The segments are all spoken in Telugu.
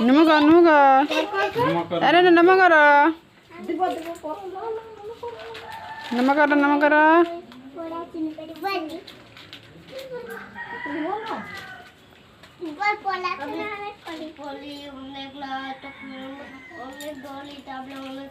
నమ్మక నమ్మక అరే నమ్మకరా నమ్మకరా నమ్మకరా অনেক দল এটা আমরা অনেক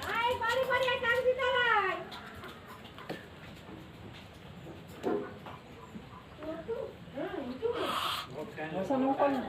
Nasaan mo kayo?